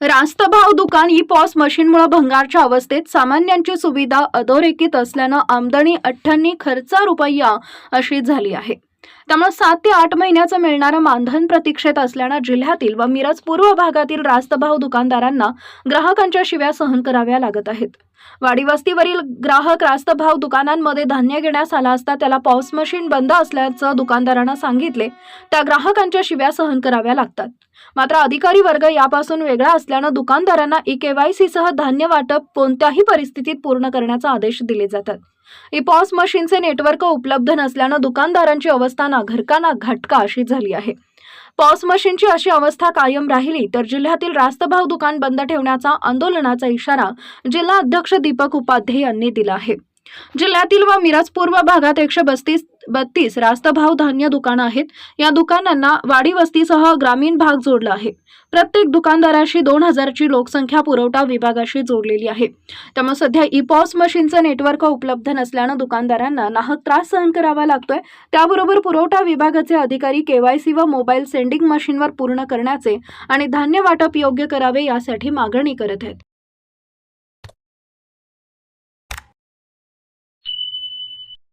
रास्त भाव दुकान ई पॉस मशीनमुळे भंगारच्या अवस्थेत सामान्यांची सुविधा अधोरेखित असल्यानं आमदनी अठ्ठ्याण्णी खर्चा रुपया अशी झाली आहे. त्यामुळे सात ते आठ महिन्याचं मिळणारं मानधन प्रतीक्षेत असल्यानं जिल्ह्यातील व मिरज पूर्व भागातील रास्त भाव दुकानदारांना ग्राहकांच्या शिव्या सहन कराव्या लागत आहेत. वाडीवस्तीवरील ग्राहक रास्त भाव दुकानांमध्ये धान्य घेण्यास आला असता त्याला पॉस मशीन बंद असल्याचं दुकानदारांना सांगितले त्या ग्राहकांच्या शिव्या सहन कराव्या लागतात. मात्र अधिकारी वर्ग यापासून वेगळा असल्यानं दुकानदारांना ई केवायसी सह धान्य वाटप कोणत्याही परिस्थितीत पूर्ण करण्याचा आदेश दिले जातात. ई पॉस मशीनचे नेटवर्क उपलब्ध नसल्यानं दुकानदारांची अवस्था ना ना घटका अशी झाली आहे. पॉस मशीनची अशी अवस्था कायम राहिली तर जिल्ह्यातील रास्त भाव दुकान बंद ठेवण्याचा आंदोलनाचा इशारा जिल्हा अध्यक्ष दीपक उपाध्ये यांनी दिला आहे. जिल्ह्यातील व मिरज पूर्व भागात एकशे बस्तीस बत्तीस रास्त भाव धान्य दुकानं आहेत. या दुकानांना वाडी वस्तीसह ग्रामीण भाग जोडला आहे. प्रत्येक दुकानदाराशी दोन हजारची लोकसंख्या पुरवठा विभागाशी जोडलेली आहे. त्यामुळे सध्या ई पॉस मशीनचं नेटवर्क उपलब्ध नसल्यानं दुकानदारांना नाहक त्रास सहन करावा लागतोय. त्याबरोबर पुरवठा विभागाचे अधिकारी केवायसी व मोबाईल सेंडिंग मशीनवर पूर्ण करण्याचे आणि धान्य वाटप योग्य करावे यासाठी मागणी करत आहेत.